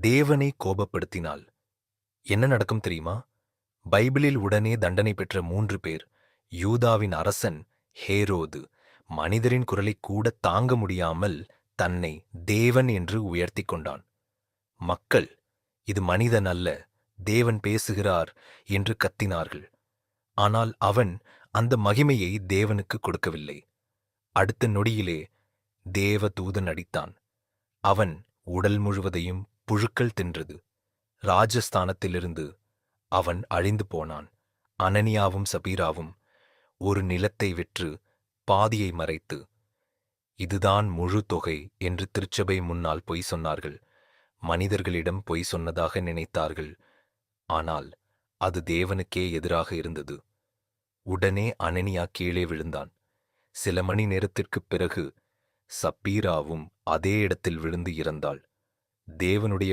தேவனை கோபப்படுத்தினால் என்ன நடக்கும் தெரியுமா? பைபிளில் உடனே தண்டனை பெற்ற மூன்று பேர் யூதாவின் அரசன் ஹேரோது மனிதரின் குரலை கூட தாங்க முடியாமல் தன்னை தேவன் என்று உயர்த்திக் கொண்டான். மக்கள் இது மனிதன் அல்ல தேவன் பேசுகிறார் என்று கத்தினார்கள். ஆனால் அவன் அந்த மகிமையை தேவனுக்கு கொடுக்கவில்லை. அடுத்த நொடியிலே தேவ தூதன் அடித்தான். அவன் உடல் முழுவதையும் புழுக்கள் தின்றது. ராஜஸ்தானத்திலிருந்து அவன் அழிந்து போனான். அனனியாவும் சபீராவும் ஒரு நிலத்தை விற்று பாதியை மறைத்து இதுதான் முழு தொகை என்று திருச்சபை முன்னால் பொய் சொன்னார்கள். மனிதர்களிடம் பொய் சொன்னதாக நினைத்தார்கள். ஆனால் அது தேவனுக்கே எதிராக இருந்தது. உடனே அனனியா கீழே விழுந்தான். சில மணி நேரத்திற்குப் பிறகு சப்பீராவும் அதே இடத்தில் விழுந்து இறந்தாள். தேவனுடைய